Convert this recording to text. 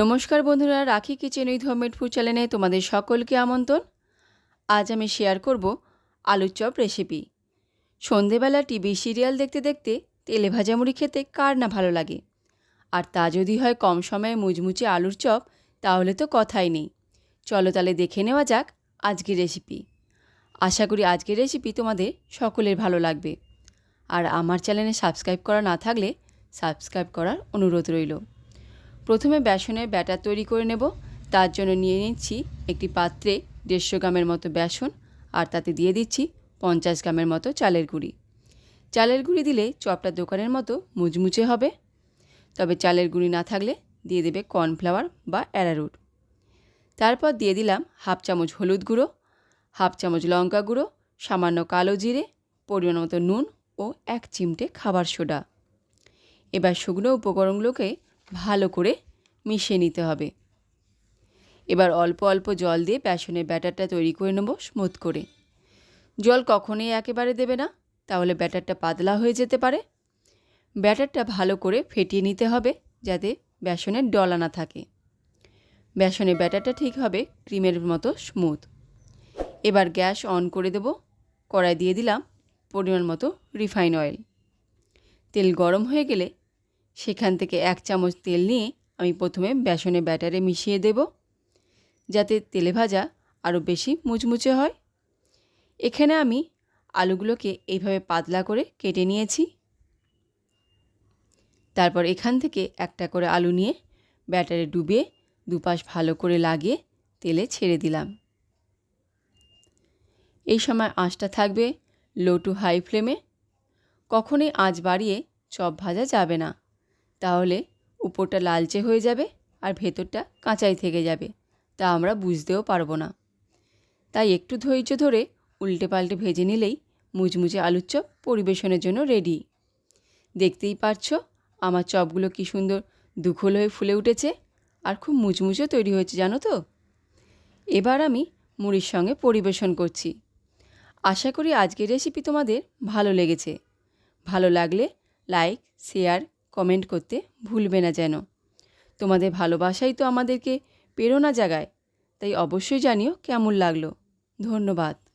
নমস্কার বন্ধুরা, রাখি কিচেন উইথ হোমমেড ফুড চ্যানেলে তোমাদের সকলকে আমন্ত্রণ। আজ আমি শেয়ার করব আলুর চপ রেসিপি সন্ধেবেলা টিভি সিরিয়াল দেখতে দেখতে তেলে ভাজা মুড়ি খেতে কার না ভালো লাগে? আর তা যদি হয় কম সময়ে মুচমুচে আলুর চপ, তাহলে তো কথাই নেই। চলো তাহলে দেখে নেওয়া যাক আজকের রেসিপি আশা করি আজকের রেসিপি তোমাদের সকলের ভালো লাগবে। আর আমার চ্যানেলে সাবস্ক্রাইব করা না থাকলে সাবস্ক্রাইব করার অনুরোধ রইল। প্রথমে বেসনের ব্যাটার তৈরি করে নেব। তার জন্য নিয়ে নিচ্ছি একটি পাত্রে দেড়শো গ্রামের মতো বেসন আর তাতে দিয়ে দিচ্ছি পঞ্চাশ গ্রামের মতো চালের গুঁড়ি। চালের গুঁড়ি দিলে চপটা দোকানের মতো মুচমুচে হবে। তবে চালের গুঁড়ি না থাকলে দিয়ে দেবে কর্নফ্লাওয়ার বা অ্যারারুট। তারপর দিয়ে দিলাম হাফ চামচ হলুদ গুঁড়ো, হাফ চামচ লঙ্কা গুঁড়ো, সামান্য কালো জিরে, পরিমাণ মতো নুন ও এক চিমটে খাবার সোডা। এবার শুকনো উপকরণগুলোকে ভালো করে মিশিয়ে নিতে হবে। এবার অল্প অল্প জল দিয়ে বেসনের ব্যাটারটা তৈরি করে নেব স্মুথ করে। জল কখনোই একেবারে দেবে না, তাহলে ব্যাটারটা পাতলা হয়ে যেতে পারে। ব্যাটারটা ভালো করে ফেটিয়ে নিতে হবে যাতে বেসনের ডলা না থাকে। বেসনের ব্যাটারটা ঠিক হবে ক্রিমের মতো স্মুথ। এবার গ্যাস অন করে দেব। কড়াই দিয়ে দিলাম পরিমাণ মতো রিফাইন অয়েল। তেল গরম হয়ে গেলে সেখান থেকে এক চামচ তেল নিয়ে আমি প্রথমে বেসনে ব্যাটারে মিশিয়ে দেব, যাতে তেলে ভাজা আরও বেশি মুচমুচে হয়। এখানে আমি আলুগুলোকে এইভাবে পাতলা করে কেটে নিয়েছি। তারপর এখান থেকে একটা করে আলু নিয়ে ব্যাটারে ডুবিয়ে দুপাশ ভালো করে লাগিয়ে তেলে ছেড়ে দিলাম। এই সময় আঁচটা থাকবে লো টু হাই ফ্লেমে। কখনোই আঁচ বাড়িয়ে চপ ভাজা যাবে না। তাহলে উপরটা লালচে হয়ে যাবে আর ভেতরটা কাঁচাই থেকে যাবে। তা আমরা বুঝতেও পারব না। তাই একটু ধৈর্য ধরে উল্টে পাল্টে ভেজে নিলেই মুচমুচে আলুর চপ পরিবেশনের জন্য রেডি। দেখতেই পারছ আমার চপগুলো কি সুন্দর দুখোল হয়ে ফুলে উঠেছে আর খুব মুচমুচে তৈরি হয়েছে, জানো তো? এবার আমি মুড়ির সঙ্গে পরিবেশন করছি। আশা করি আজকের রেসিপি তোমাদের ভালো লেগেছে। ভালো লাগলে লাইক শেয়ার কমেন্ট করতে ভুলবে না যেন। তোমাদের ভালোবাসাই তো আমাদেরকে প্রেরণা জাগায়, তাই অবশ্যই জানিও কেমন লাগল। ধন্যবাদ।